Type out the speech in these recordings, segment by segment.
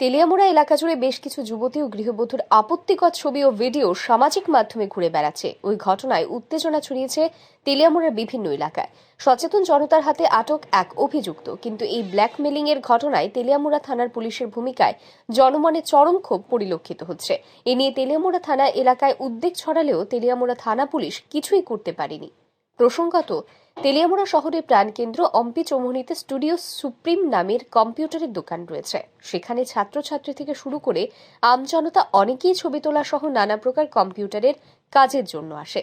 তেলিয়ামুড়া এলাকা জুড়ে বেশ কিছু যুবতী ও গৃহবধূর আপত্তিকর ছবি ও ভিডিও সামাজিক মাধ্যমে ঘুরে বেড়াচ্ছে। ওই ঘটনায় উত্তেজনা ছড়িয়েছে তেলিয়ামুড়ার বিভিন্ন এলাকায়। সচেতন জনতার হাতে আটক এক অভিযুক্ত। কিন্তু এই ব্ল্যাকমেলিং এর ঘটনায় তেলিয়ামুড়া থানার পুলিশের ভূমিকায় জনমনে চরম ক্ষোভ পরিলক্ষিত হচ্ছে। এ নিয়ে তেলিয়ামুড়া থানা এলাকায় উদ্বেগ ছড়ালেও তেলিয়ামুড়া থানা পুলিশ কিছুই করতে পারেনি। প্রসঙ্গত তেলিয়ামুড়া শহরের প্রাণকেন্দ্র অম্পি চৌমুহনীতে স্টুডিও সুপ্রিম নামের কম্পিউটারের দোকান রয়েছে। সেখানে ছাত্রছাত্রী থেকে শুরু করে আমজনতা অনেকেই ছবি তোলা সহ নানা প্রকার কম্পিউটারের কাজের জন্য আসে।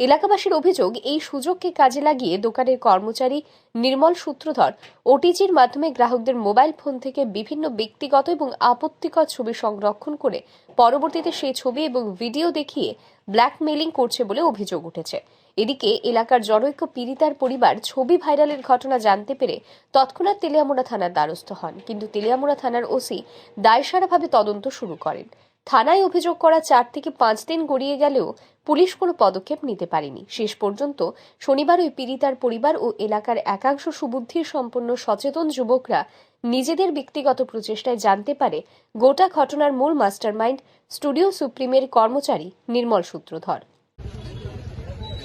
এলাকাবাসীর অভিযোগ, এই সুযোগকে কাজে লাগিয়ে দোকানের কর্মচারী নির্মল সূত্রধর ওটিজির মাধ্যমে গ্রাহকদের মোবাইল ফোন থেকে বিভিন্ন ব্যক্তিগত এবং আপত্তিকর ছবি সংরক্ষণ করে পরবর্তীতে সেই ছবি এবং ভিডিও দেখিয়ে ব্ল্যাকমেলিং করছে বলে অভিযোগ উঠেছে। এদিকে এলাকার জনৈক্য পীড়িতার পরিবার ছবি ভাইরালের ঘটনা জানতে পেরে তৎক্ষণাৎ তেলিয়ামুড়া থানার দ্বারস্থ হন। কিন্তু তেলিয়ামুড়া থানার ওসি দায়সারাভাবে তদন্ত শুরু করেন। থানায় অভিযোগ করা চার থেকে পাঁচ দিন গড়িয়ে গেলেও পুলিশ কোনো পদক্ষেপ নিতে পারেনি। শেষ পর্যন্ত শনিবার ওই পীড়িতার পরিবার ও এলাকার একাংশ সুবুদ্ধির সম্পন্ন সচেতন যুবকরা নিজেদের ব্যক্তিগত প্রচেষ্টায় জানতে পারে গোটা ঘটনার মূল মাস্টারমাইন্ড স্টুডিও সুপ্রিমের কর্মচারী নির্মল সূত্রধর।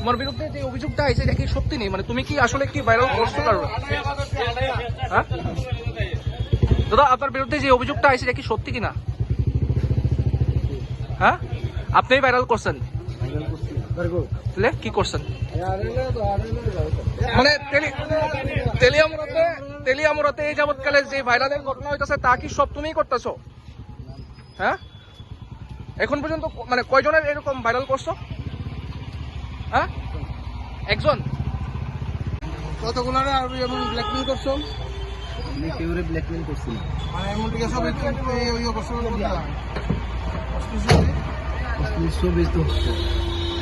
তোমার বিরুদ্ধে যে অভিযোগটা আছে কি সত্যি নেই? মানে তুমি কি আসলে কি ভাইরাল করছ কারও হ্যাঁ? দাদা, আপনার বিরুদ্ধে যে অভিযোগটা আছে এটা কি সত্যি কিনা? হ্যাঁ? আপনিই ভাইরাল করছেন। কি করছেন? মানে তেলি- তেলিয়ামুড়াতে তেলিয়ামুড়াতে এই যাবৎকালে যে ভাইরালের ঘটনা হইতেছে, তা কি সব তুমিই করতেছো? হ্যাঁ? এখন পর্যন্ত মানে কয়জনের এরকম ভাইরাল করছ? হ্যাঁ? একজন। আর এমন ব্ল্যাকমেল করছ? আমি কেউরে ব্ল্যাকমেল করছি মানে এমন সব করছ তো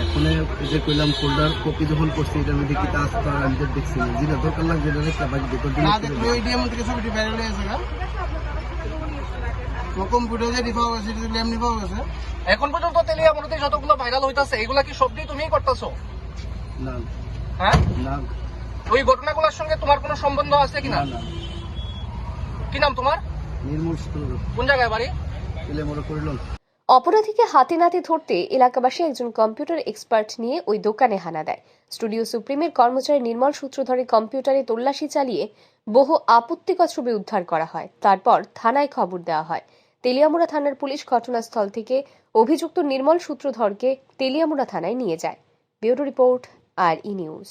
এখন যে কইলাম ফোল্ডার কপি যখন করছি এটার মধ্যে কি কাজ তো আমি তো দেখছি না। যেটা দরকার লাগবে যেটা রেখে বাকি ভেতর দিন না দেখলে ওই ডিএম থেকে ছবিটি ভাইরাল হয়েছে না কম্পিউটার যে রিফাও গেছে সেটা এমনি পাওয়া গেছে এখন পর্যন্ত তেলিয়ামুড়াতে যতগুলো ভাইরাল হইতাছে এগুলা কি সবটি তুমিই করতেছো? না। হ্যাঁ? না। ওই ঘটনাগুলোর সঙ্গে তোমার কোনো সম্বন্ধ আছে কিনা? না না। কি নাম তোমার? নির্মূল কোন জায়গায় বাড়ি? পেলে করিলাম অপরাধীকে হাতে নাতে ধরতে এলাকাবাসী একজন কম্পিউটার এক্সপার্ট নিয়ে ওই দোকানে হানা দেয়। স্টুডিও সুপ্রিমের কর্মচারী নির্মল সূত্রধরে কম্পিউটারে তল্লাশি চালিয়ে বহু আপত্তিকর ছবি উদ্ধার করা হয়। তারপর থানায় খবর দেওয়া হয়। তেলিয়ামুড়া থানার পুলিশ ঘটনাস্থল থেকে অভিযুক্ত নির্মল সূত্রধরকে তেলিয়ামুড়া থানায় নিয়ে যায়। Bureau report, R E news.